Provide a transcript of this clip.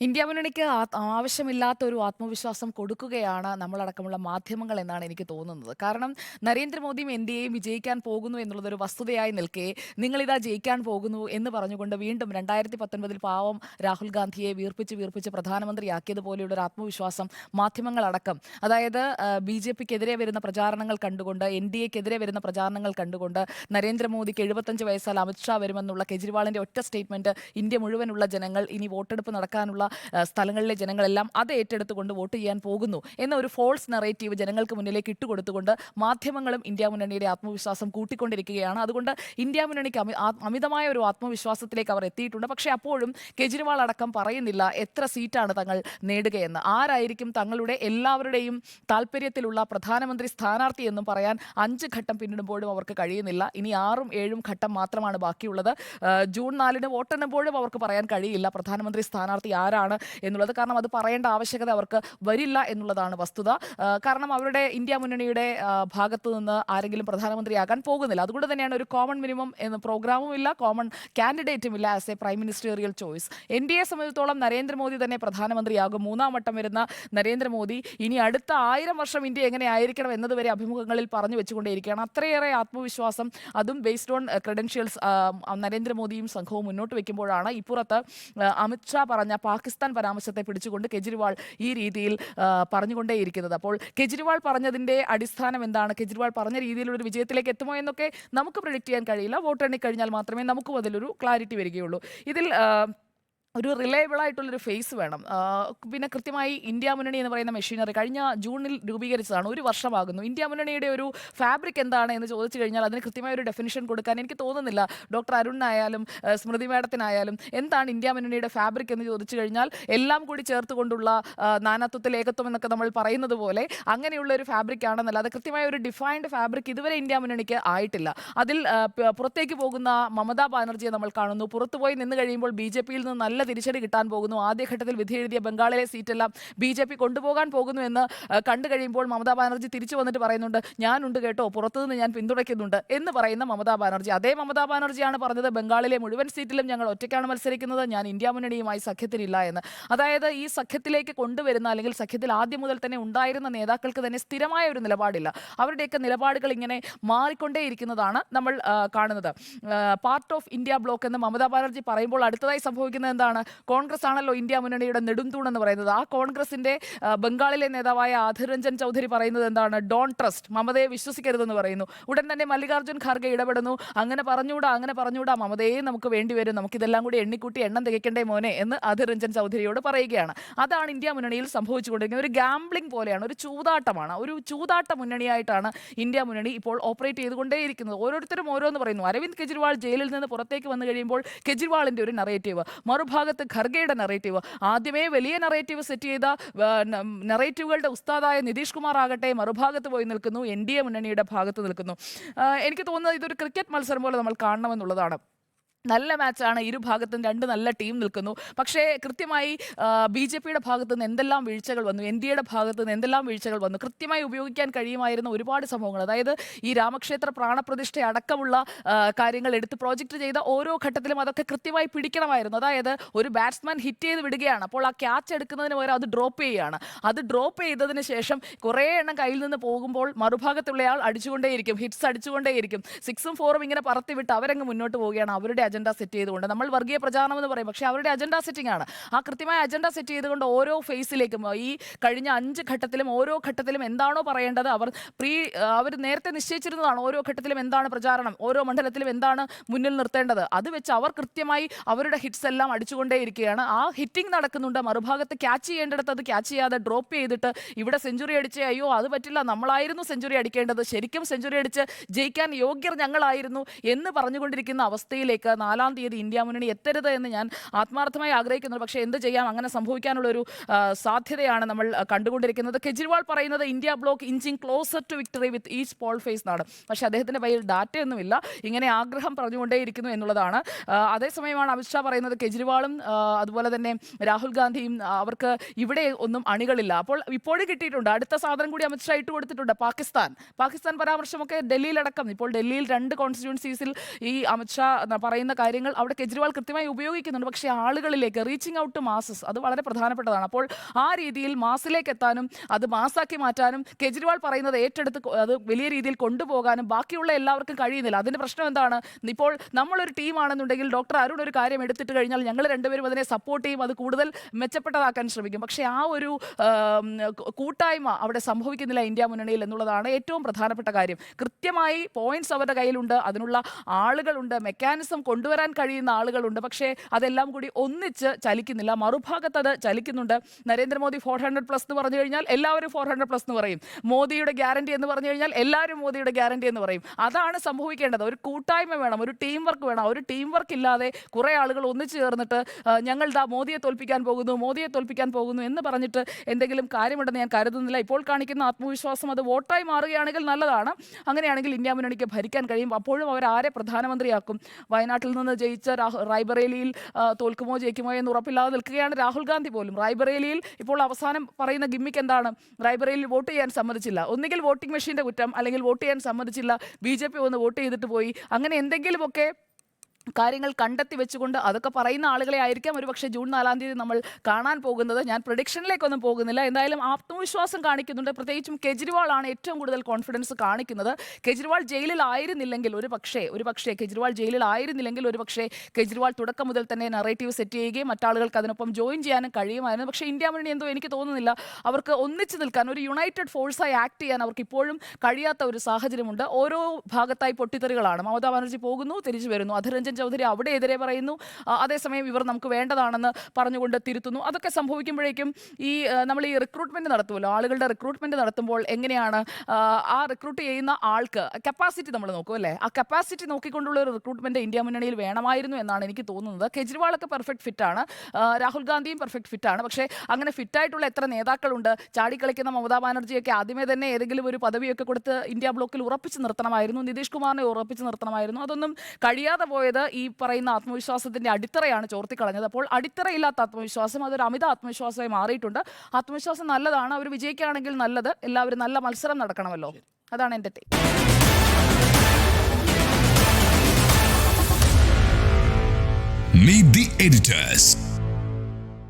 India മുന്നണിക്ക് ആവശ്യമില്ലാത്ത ഒരു ആത്മവിശ്വാസം കൊടുക്കുകയാണ് നമ്മളടക്കമുള്ള മാധ്യമങ്ങൾ എന്നാണ് എനിക്ക് തോന്നുന്നത്. കാരണം നരേന്ദ്രമോദിയും എൻ ഡി എയും വിജയിക്കാൻ പോകുന്നു എന്നുള്ളത് ഒരു വസ്തുതയായി നിൽക്കെ നിങ്ങളിതാ ജയിക്കാൻ പോകുന്നു എന്ന് പറഞ്ഞുകൊണ്ട് വീണ്ടും രണ്ടായിരത്തി പത്തൊൻപതിൽ പാവം രാഹുൽ ഗാന്ധിയെ വീർപ്പിച്ച് വീർപ്പിച്ച് പ്രധാനമന്ത്രിയാക്കിയതുപോലെയുള്ള ഒരു ആത്മവിശ്വാസം മാധ്യമങ്ങളടക്കം. അതായത് ബി ജെ പിക്കെതിരെ വരുന്ന പ്രചാരണങ്ങൾ കണ്ടുകൊണ്ട് എൻ ഡി എക്കെതിരെ വരുന്ന പ്രചാരണങ്ങൾ കണ്ടുകൊണ്ട് നരേന്ദ്രമോദിക്ക് എഴുപത്തഞ്ച് വയസ്സാൽ അമിത്ഷാ വരുമെന്നുള്ള കെജ്രിവാളിന്റെ ഒറ്റ സ്റ്റേറ്റ്മെന്റ് ഇന്ത്യ മുഴുവനുള്ള ജനങ്ങൾ ഇനി വോട്ടെടുപ്പ് നടക്കാനുള്ള സ്ഥലങ്ങളിലെ ജനങ്ങളെല്ലാം അത് ഏറ്റെടുത്തുകൊണ്ട് വോട്ട് ചെയ്യാൻ പോകുന്നു എന്ന ഒരു ഫോൾസ് നറേറ്റീവ് ജനങ്ങൾക്ക് മുന്നിലേക്ക് ഇട്ടുകൊടുത്തുകൊണ്ട് മാധ്യമങ്ങളും ഇന്ത്യ മുന്നണിയുടെ ആത്മവിശ്വാസം കൂട്ടിക്കൊണ്ടിരിക്കുകയാണ്. അതുകൊണ്ട് ഇന്ത്യ മുന്നണിക്ക് അമിതമായ ഒരു ആത്മവിശ്വാസത്തിലേക്ക് അവർ എത്തിയിട്ടുണ്ട്. പക്ഷേ അപ്പോഴും കെജ്രിവാൾ അടക്കം പറയുന്നില്ല എത്ര സീറ്റാണ് തങ്ങൾ നേടുകയെന്ന്. ആരായിരിക്കും തങ്ങളുടെ എല്ലാവരുടെയും താല്പര്യത്തിലുള്ള പ്രധാനമന്ത്രി സ്ഥാനാർത്ഥി എന്നും പറയാൻ അഞ്ച് ഘട്ടം പിന്നിടുമ്പോഴും അവർക്ക് കഴിയുന്നില്ല. ഇനി ആറും ഏഴും ഘട്ടം മാത്രമാണ് ബാക്കിയുള്ളത്. ജൂൺ നാലിന് വോട്ടെണ്ണുമ്പോഴും അവർക്ക് പറയാൻ കഴിയില്ല. പ്രധാനമന്ത്രി സ്ഥാനാർത്ഥി ആരാണ് എന്നുള്ളത്. കാരണം അത് പറയേണ്ട ആവശ്യകത അവർക്ക് വരില്ല എന്നുള്ളതാണ് വസ്തുത. കാരണം അവരുടെ ഇന്ത്യ മുന്നണിയുടെ ഭാഗത്തു നിന്ന് ആരെങ്കിലും പ്രധാനമന്ത്രിയാകാൻ പോകുന്നില്ല. അതുകൊണ്ട് തന്നെയാണ് ഒരു കോമൺ മിനിമം എന്ന പ്രോഗ്രാമും ഇല്ല കോമൺ കാൻഡിഡേറ്റും ഇല്ല as a prime ministerial choice N D A സംബന്ധിച്ചിടത്തോളം നരേന്ദ്രമോദി തന്നെ പ്രധാനമന്ത്രിയാകും. മൂന്നാം വട്ടം വരുന്ന നരേന്ദ്രമോദി ഇനി അടുത്ത ആയിരം വർഷം ഇന്ത്യ എങ്ങനെ ആയിരിക്കണം എന്നതുവരെ അഭിമുഖങ്ങളിൽ പറഞ്ഞു വെച്ചുകൊണ്ടേയിരിക്കുകയാണ്. അത്രയേറെ ആത്മവിശ്വാസം അതും ബേസ്ഡ് ഓൺ ക്രെഡൻഷ്യൽസ് നരേന്ദ്രമോദിയും സംഘവും മുന്നോട്ട് വെക്കുമ്പോഴാണ് ഇപ്പുറത്ത് അമിത്ഷാ പറഞ്ഞ പാകിസ്ഥാൻ പരാമർശത്തെ പിടിച്ചുകൊണ്ട് കെജ്രിവാൾ ഈ രീതിയിൽ പറഞ്ഞുകൊണ്ടേയിരിക്കുന്നത്. അപ്പോൾ കെജ്രിവാൾ പറഞ്ഞതിന്റെ അടിസ്ഥാനം എന്താണ്? കെജ്രിവാൾ പറഞ്ഞ രീതിയിലുള്ള ഒരു വിജയത്തിലേക്ക് എത്തുമോ എന്നൊക്കെ നമുക്ക് പ്രൊഡിക്റ്റ് ചെയ്യാൻ കഴിയില്ല. വോട്ടെണ്ണി കഴിഞ്ഞാൽ മാത്രമേ നമുക്കും അതിലൊരു ക്ലാരിറ്റി വരികയുള്ളൂ. ഇതിൽ ഒരു റിലയബിൾ ആയിട്ടുള്ളൊരു ഫേസ് വേണം. പിന്നെ കൃത്യമായി ഇന്ത്യ മുന്നണി എന്ന് പറയുന്ന മെഷീനറി കഴിഞ്ഞ ജൂണിൽ രൂപീകരിച്ചതാണ്. ഒരു വർഷമാകുന്നു. ഇന്ത്യ മുന്നണിയുടെ ഒരു ഫാബ്രിക് എന്താണ് എന്ന് ചോദിച്ചു കഴിഞ്ഞാൽ അതിന് കൃത്യമായ ഒരു ഡെഫിനിഷൻ കൊടുക്കാൻ എനിക്ക് തോന്നുന്നില്ല. ഡോക്ടർ അരുണിനായാലും സ്മൃതി മാഡത്തിനായാലും എന്താണ് ഇന്ത്യ മുന്നണിയുടെ ഫാബ്രിക് എന്ന് ചോദിച്ചു കഴിഞ്ഞാൽ എല്ലാം കൂടി ചേർത്തുകൊണ്ടുള്ള കൊണ്ടുള്ള നാനാത്വത്തിൽ ഏകത്വം എന്നൊക്കെ നമ്മൾ പറയുന്നത് പോലെ അങ്ങനെയുള്ള ഒരു ഫാബ്രിക് ആണെന്നല്ലാതെ കൃത്യമായ ഒരു ഡിഫൈൻഡ് ഫാബ്രിക് ഇതുവരെ ഇന്ത്യ മുന്നണിക്ക് ആയിട്ടില്ല. അതിൽ പുറത്തേക്ക് പോകുന്ന മമതാ ബാനർജിയെ നമ്മൾ കാണുന്നു. പുറത്തുപോയി നിന്ന് കഴിയുമ്പോൾ ബി ജെ പിയിൽ നിന്ന് നല്ല തിരിച്ചടി കിട്ടാൻ പോകുന്നു. ആദ്യഘട്ടത്തിൽ വിധി എഴുതിയ ബംഗാളിലെ സീറ്റെല്ലാം ബി ജെ പി കൊണ്ടുപോകാൻ പോകുന്നു എന്ന് കണ്ടു കഴിയുമ്പോൾ മമതാ ബാനർജി തിരിച്ചു വന്നിട്ട് പറയുന്നുണ്ട് ഞാനുണ്ട് കേട്ടോ പുറത്തുനിന്ന് ഞാൻ പിന്തുണയ്ക്കുന്നുണ്ട് എന്ന് പറയുന്ന മമതാ ബാനർജി. അതേ മമതാ ബാനർജിയാണ് പറഞ്ഞത് ബംഗാളിലെ മുഴുവൻ സീറ്റിലും ഞങ്ങൾ ഒറ്റയ്ക്കാണ് മത്സരിക്കുന്നത് ഞാൻ ഇന്ത്യ മുന്നണിയുമായി സഖ്യത്തിലില്ല എന്ന്. അതായത് ഈ സഖ്യത്തിലേക്ക് കൊണ്ടുവരുന്ന അല്ലെങ്കിൽ സഖ്യത്തിൽ ആദ്യം മുതൽ തന്നെ ഉണ്ടായിരുന്ന നേതാക്കൾക്ക് തന്നെ സ്ഥിരമായ ഒരു നിലപാടില്ല. അവരുടെയൊക്കെ നിലപാടുകൾ ഇങ്ങനെ മാറിക്കൊണ്ടേയിരിക്കുന്നതാണ് നമ്മൾ കാണുന്നത്. പാർട്ട് ഓഫ് ഇന്ത്യ ബ്ലോക്ക് എന്ന് മമതാ ബാനർജി പറയുമ്പോൾ അടുത്തതായി സംഭവിക്കുന്നത് എന്താണ്? കോൺഗ്രസ് ആണല്ലോ ഇന്ത്യ മുന്നണിയുടെ നെടുന്തൂൺ എന്ന് പറയുന്നത്. ആ കോൺഗ്രസിന്റെ ബംഗാളിലെ നേതാവായ ആധിർ രഞ്ജൻ ചൗധരി പറയുന്നത് എന്താണ്? ഡോൺ ട്രസ്റ്റ് മമതയെ വിശ്വസിക്കരുതെന്ന് പറയുന്നു. ഉടൻ തന്നെ മല്ലികാർജുൻ ഖാർഗെ ഇടപെടുന്നു. അങ്ങനെ പറഞ്ഞുകൂടാ അങ്ങനെ പറഞ്ഞുകൂടാ. മമതയെ നമുക്ക് വേണ്ടി വരും. നമുക്കിതെല്ലാം കൂടി എണ്ണിക്കൂട്ടി എണ്ണം തികയ്ക്കണ്ടേ മോനെ എന്ന് ആധിർ രഞ്ജൻ ചൗധരിയോട് പറയുകയാണ്. അതാണ് ഇന്ത്യ മുന്നണിയിൽ സംഭവിച്ചുകൊണ്ടിരിക്കുന്നത്. ഒരു ഗാംബ്ലിംഗ് പോലെയാണ് ഒരു ചൂതാട്ടമാണ്. ഒരു ചൂതാട്ട മുന്നണിയായിട്ടാണ് ഇന്ത്യ മുന്നണി ഇപ്പോൾ ഓപ്പറേറ്റ് ചെയ്തുകൊണ്ടേയിരിക്കുന്നത്. ഓരോരുത്തരും ഓരോന്ന് പറയുന്നു. അരവിന്ദ് കെജ്രിവാൾ ജയിലിൽ നിന്ന് പുറത്തേക്ക് വന്നു കഴിയുമ്പോൾ കെജ്രിവാളിന്റെ ഒരു നറേറ്റീവ് മറുഭാഗത്ത് ഖർഗയുടെ നറേറ്റീവ് ആദ്യമേ വലിയ നറേറ്റീവ് സെറ്റ് ചെയ്ത നറേറ്റീവുകളുടെ ഉസ്താദായ നിതീഷ് കുമാർ ആകട്ടെ മറുഭാഗത്ത് പോയി നിൽക്കുന്നു എൻ ഡി എ മുന്നണിയുടെ ഭാഗത്ത് നിൽക്കുന്നു. എനിക്ക് തോന്നുന്നത് ഇതൊരു ക്രിക്കറ്റ് മത്സരം പോലെ നമ്മൾ കാണണമെന്നുള്ളതാണ്. നല്ല മാച്ചാണ് ഇരു ഭാഗത്തും രണ്ട് നല്ല ടീം നിൽക്കുന്നു. പക്ഷേ കൃത്യമായി ബി ജെ പിയുടെ ഭാഗത്തു നിന്ന് എന്തെല്ലാം വീഴ്ചകൾ വന്നു? എൻ ഡി എയുടെ ഭാഗത്തു നിന്ന് എന്തെല്ലാം വീഴ്ചകൾ വന്നു? കൃത്യമായി ഉപയോഗിക്കാൻ കഴിയുമായിരുന്ന ഒരുപാട് സംഭവങ്ങൾ. അതായത് ഈ രാമക്ഷേത്ര പ്രാണപ്രതിഷ്ഠ അടക്കമുള്ള കാര്യങ്ങൾ എടുത്ത് പ്രോജക്റ്റ് ചെയ്ത ഓരോ ഘട്ടത്തിലും അതൊക്കെ കൃത്യമായി പിടിക്കണമായിരുന്നു. അതായത് ഒരു ബാറ്റ്സ്മാൻ ഹിറ്റ് ചെയ്ത് വിടുകയാണ്. അപ്പോൾ ആ ക്യാച്ച് എടുക്കുന്നതിന് പകരം അത് ഡ്രോപ്പ് ചെയ്യുകയാണ്. അത് ഡ്രോപ്പ് ചെയ്തതിന് ശേഷം കുറേ എണ്ണം കയ്യിൽ നിന്ന് പോകുമ്പോൾ മറുഭാഗത്തുള്ളയാൾ അടിച്ചുകൊണ്ടേയിരിക്കും. ഹിറ്റ്സ് അടിച്ചുകൊണ്ടേയിരിക്കും. സിക്സും ഫോറും ഇങ്ങനെ പറത്തിവിട്ട് അവരങ്ങ് മുന്നോട്ട് പോവുകയാണ്. അവരുടെ അജണ്ട സെറ്റ് ചെയ്തുകൊണ്ട് നമ്മൾ വർഗീയ പ്രചാരണം എന്ന് പറയും. പക്ഷേ അവരുടെ അജണ്ട സെറ്റിംഗ് ആണ്. ആ കൃത്യമായ അജണ്ട സെറ്റ് ചെയ്തുകൊണ്ട് ഓരോ ഫേസിലേക്കും ഈ കഴിഞ്ഞ അഞ്ച് ഘട്ടത്തിലും ഓരോ ഘട്ടത്തിലും എന്താണോ പറയേണ്ടത് അവർ പ്രീ അവർ നേരത്തെ നിശ്ചയിച്ചിരുന്നതാണ് ഓരോ ഘട്ടത്തിലും എന്താണ് പ്രചാരണം ഓരോ മണ്ഡലത്തിലും എന്താണ് മുന്നിൽ നിർത്തേണ്ടത്. അത് വെച്ച് അവർ കൃത്യമായി അവരുടെ ഹിറ്റ്സ് എല്ലാം അടിച്ചുകൊണ്ടേയിരിക്കുകയാണ് ആ ഹിറ്റിംഗ് നടക്കുന്നുണ്ട്. മറുഭാഗത്ത് ക്യാച്ച് ചെയ്യേണ്ടിടത്ത് അത് ക്യാച്ച് ചെയ്യാതെ ഡ്രോപ്പ് ചെയ്തിട്ട് ഇവിടെ സെഞ്ചുറി അടിച്ച് അയ്യോ അത് പറ്റില്ല നമ്മളായിരുന്നു സെഞ്ചുറി അടിക്കേണ്ടത്. ശരിക്കും സെഞ്ചുറി അടിച്ച് ജയിക്കാൻ യോഗ്യർ ഞങ്ങളായിരുന്നു എന്ന് പറഞ്ഞുകൊണ്ടിരിക്കുന്ന അവസ്ഥയിലേക്ക് നാലാം തീയതി ഇന്ത്യ മുന്നണി എത്തരുത് എന്ന് ഞാൻ ആത്മാർത്ഥമായി ആഗ്രഹിക്കുന്നു പക്ഷേ എന്ത് ചെയ്യാം? അങ്ങനെ സംഭവിക്കാനുള്ള ഒരു സാധ്യതയാണ് നമ്മൾ കണ്ടുകൊണ്ടിരിക്കുന്നത്. കെജ്രിവാൾ പറയുന്നത് India bloc inching closer to victory with each poll phase എന്നാണ്. പക്ഷേ അദ്ദേഹത്തിന്റെ കയ്യിൽ ഡാറ്റയൊന്നുമില്ല. ഇങ്ങനെ ആഗ്രഹം പറഞ്ഞുകൊണ്ടേയിരിക്കുന്നു എന്നുള്ളതാണ്. അതേസമയമാണ് അമിത്ഷാ പറയുന്നത് കെജ്രിവാളും അതുപോലെ തന്നെ രാഹുൽ ഗാന്ധിയും അവർക്ക് ഇവിടെ ഒന്നും അണികളില്ല. അപ്പോൾ ഇപ്പോഴും കിട്ടിയിട്ടുണ്ട്. അടുത്ത സാധനം കൂടി അമിത്ഷാ ഇട്ട് കൊടുത്തിട്ടുണ്ട്. പാകിസ്ഥാൻ. പാകിസ്ഥാൻ പരാമർശമൊക്കെ ഡൽഹിയിലടക്കം. ഇപ്പോൾ ഡൽഹിയിൽ രണ്ട് കോൺസ്റ്റിറ്റ്യൂൻസീസിൽ ഈ അമിത്ഷാ പറയുന്ന പറയുന്ന കാര്യങ്ങൾ അവിടെ കെജ്രിവാൾ കൃത്യമായി ഉപയോഗിക്കുന്നുണ്ട്. പക്ഷേ ആളുകളിലേക്ക് റീച്ചിങ് ഔട്ട് മാസസ് അത് വളരെ പ്രധാനപ്പെട്ടതാണ്. അപ്പോൾ ആ രീതിയിൽ മാസിലേക്ക് എത്താനും അത് മാസാക്കി മാറ്റാനും കെജ്രിവാൾ പറയുന്നത് ഏറ്റെടുത്ത് അത് വലിയ രീതിയിൽ കൊണ്ടുപോകാനും ബാക്കിയുള്ള എല്ലാവർക്കും കഴിയുന്നില്ല. അതിന്റെ പ്രശ്നം എന്താണ്? ഇപ്പോൾ നമ്മളൊരു ടീമാണെന്നുണ്ടെങ്കിൽ ഡോക്ടർ അരുൺ ഒരു കാര്യം എടുത്തിട്ട് കഴിഞ്ഞാൽ ഞങ്ങൾ രണ്ടുപേരും അതിനെ സപ്പോർട്ട് ചെയ്യും. അത് കൂടുതൽ മെച്ചപ്പെട്ടതാക്കാൻ ശ്രമിക്കും. പക്ഷേ ആ ഒരു കൂട്ടായ്മ അവിടെ സംഭവിക്കുന്നില്ല ഇന്ത്യ മുന്നണിയിൽ എന്നുള്ളതാണ് ഏറ്റവും പ്രധാനപ്പെട്ട കാര്യം. കൃത്യമായി പോയിന്റ്സ് അവരുടെ കയ്യിലുണ്ട്. അതിനുള്ള ആളുകളുണ്ട്. മെക്കാനിസം കൊണ്ടുവരാൻ കഴിയുന്ന ആളുകളുണ്ട്. പക്ഷേ അതെല്ലാം കൂടി ഒന്നിച്ച് ചലിക്കുന്നില്ല. മറുഭാഗത്ത് അത് ചലിക്കുന്നുണ്ട്. നരേന്ദ്രമോദി ഫോർ ഹൺഡ്രഡ് പ്ലസ് എന്ന് പറഞ്ഞു കഴിഞ്ഞാൽ എല്ലാവരും ഫോർ ഹൺഡ്രഡ് പ്ലസ് എന്ന് പറയും. മോദിയുടെ ഗ്യാരണ്ടി എന്ന് പറഞ്ഞു കഴിഞ്ഞാൽ എല്ലാവരും മോദിയുടെ ഗ്യാരണ്ടി എന്ന് പറയും. അതാണ് സംഭവിക്കേണ്ടത്. ഒരു കൂട്ടായ്മ വേണം ഒരു ടീം വർക്ക് വേണം. ഒരു ടീം വർക്ക് ഇല്ലാതെ കുറേ ആളുകൾ ഒന്നിച്ചു ചേർന്നിട്ട് ഞങ്ങൾ മോദിയെ തോൽപ്പിക്കാൻ പോകുന്നു മോദിയെ തോൽപ്പിക്കാൻ പോകുന്നു എന്ന് പറഞ്ഞിട്ട് എന്തെങ്കിലും കാര്യമുണ്ടെന്ന് ഞാൻ കരുതുന്നില്ല. ഇപ്പോൾ കാണിക്കുന്ന ആത്മവിശ്വാസം അത് വോട്ടായി മാറുകയാണെങ്കിൽ നല്ലതാണ്. അങ്ങനെയാണെങ്കിൽ ഇന്ത്യ മുന്നണിക്ക് ഭരിക്കാൻ കഴിയും. അപ്പോഴും അവർ ആരെ പ്രധാനമന്ത്രിയാക്കും. വയനാട്ടിൽ നിന്ന് ജയിച്ച റായ്ബറേലിയിൽ തോൽക്കുമോ ജയിക്കുമോ എന്ന് ഉറപ്പില്ലാതെ നിൽക്കുകയാണ് രാഹുൽ ഗാന്ധി പോലും. റായ്ബറേലിയിൽ ഇപ്പോൾ അവസാനം പറയുന്ന ഗിമ്മിക്ക് എന്താണ്? റായ്ബറേലിയിൽ വോട്ട് ചെയ്യാൻ സമ്മതിച്ചില്ല. ഒന്നുകിൽ വോട്ടിംഗ് മെഷീന്റെ കുറ്റം അല്ലെങ്കിൽ വോട്ട് ചെയ്യാൻ സമ്മതിച്ചില്ല. ബി ജെ പി ഒന്ന് വോട്ട് ചെയ്തിട്ട് പോയി. അങ്ങനെ എന്തെങ്കിലുമൊക്കെ കാര്യങ്ങൾ കണ്ടെത്തി വെച്ചുകൊണ്ട് അതൊക്കെ പറയുന്ന ആളുകളെ ആയിരിക്കാം. ഒരു പക്ഷേ ജൂൺ നാലാം തീയതി നമ്മൾ കാണാൻ പോകുന്നത്. ഞാൻ പ്രൊഡിക്ഷനിലേക്കൊന്നും പോകുന്നില്ല. എന്തായാലും ആത്മവിശ്വാസം കാണിക്കുന്നുണ്ട്. പ്രത്യേകിച്ചും കെജ്രിവാളാണ് ഏറ്റവും കൂടുതൽ കോൺഫിഡൻസ് കാണിക്കുന്നത്. കെജ്രിവാൾ ജയിലിൽ ആയിരുന്നില്ലെങ്കിൽ ഒരു പക്ഷേ ഒരു പക്ഷേ കെജ്രിവാൾ ജയിലിൽ ആയിരുന്നില്ലെങ്കിൽ ഒരു പക്ഷേ കെജ്രിവാൾ തുടക്കം മുതൽ തന്നെ നറേറ്റീവ് സെറ്റ് ചെയ്യുകയും മറ്റാളുകൾക്ക് അതിനൊപ്പം ജോയിൻ ചെയ്യാനും കഴിയുമായിരുന്നു. പക്ഷേ ഇന്ത്യ മുന്നണി എന്തോ എനിക്ക് തോന്നുന്നില്ല. അവർക്ക് ഒന്നിച്ചു നിൽക്കാൻ ഒരു യുണൈറ്റഡ് ഫോഴ്സായി ആക്ട് ചെയ്യാൻ അവർക്ക് ഇപ്പോഴും കഴിയാത്ത ഒരു സാഹചര്യമുണ്ട്. ഓരോ ഭാഗത്തായി പൊട്ടിത്തെറികളാണ്. മമതാ ബാനർജി പോകുന്നു തിരിച്ചു വരുന്നു. അധരഞ്ജൻ ചൗധരി അവിടെ എതിരെ പറയുന്നു. അതേസമയം ഇവർ നമുക്ക് വേണ്ടതാണെന്ന് പറഞ്ഞുകൊണ്ട് തിരുത്തുന്നു. അതൊക്കെ സംഭവിക്കുമ്പോഴേക്കും ഈ നമ്മൾ ഈ റിക്രൂട്ട്മെന്റ് നടത്തുമല്ലോ. ആളുകളുടെ റിക്രൂട്ട്മെന്റ് നടത്തുമ്പോൾ എങ്ങനെയാണ് ആ റിക്രൂട്ട് ചെയ്യുന്ന ആൾക്ക് കപ്പാസിറ്റി നമ്മൾ നോക്കും അല്ലേ? ആ കപ്പാസിറ്റി നോക്കിക്കൊണ്ടുള്ള ഒരു റിക്രൂട്ട്മെന്റ് ഇന്ത്യ മുന്നണിയിൽ വേണമായിരുന്നു എന്നാണ് എനിക്ക് തോന്നുന്നത്. കെജ്രിവാളൊക്കെ പെർഫെക്റ്റ് ഫിറ്റാണ് രാഹുൽ ഗാന്ധിയും പെർഫെക്റ്റ് ഫിറ്റാണ് പക്ഷേ അങ്ങനെ ഫിറ്റായിട്ടുള്ള എത്ര നേതാക്കളുണ്ട്? ചാടിക്കളിക്കുന്ന മമതാ ബാനർജിയൊക്കെ ആദ്യമേ തന്നെ ഏതെങ്കിലും ഒരു പദവിയൊക്കെ കൊടുത്ത് ഇന്ത്യ ബ്ലോക്കിൽ ഉറപ്പിച്ച് നിർത്തണമായിരുന്നു. നിതീഷ് കുമാറിനെ ഉറപ്പിച്ച് നിർത്തണമായിരുന്നു. അതൊന്നും കഴിയാതെ പോയത് ഈ പറയുന്ന ആത്മവിശ്വാസത്തിന്റെ അടിത്തറയാണ് ചോർത്തിക്കളഞ്ഞത്. അപ്പോൾ അടിത്തറയില്ലാത്ത ആത്മവിശ്വാസം അതൊരു അമിത ആത്മവിശ്വാസമായി മാറിയിട്ടുണ്ട്. ആത്മവിശ്വാസം നല്ലതാണ്. അവർ വിജയിക്കുകയാണെങ്കിൽ നല്ലത്. എല്ലാവരും നല്ല മത്സരം നടക്കണമല്ലോ. അതാണ് എന്റെ take. Meet the editors.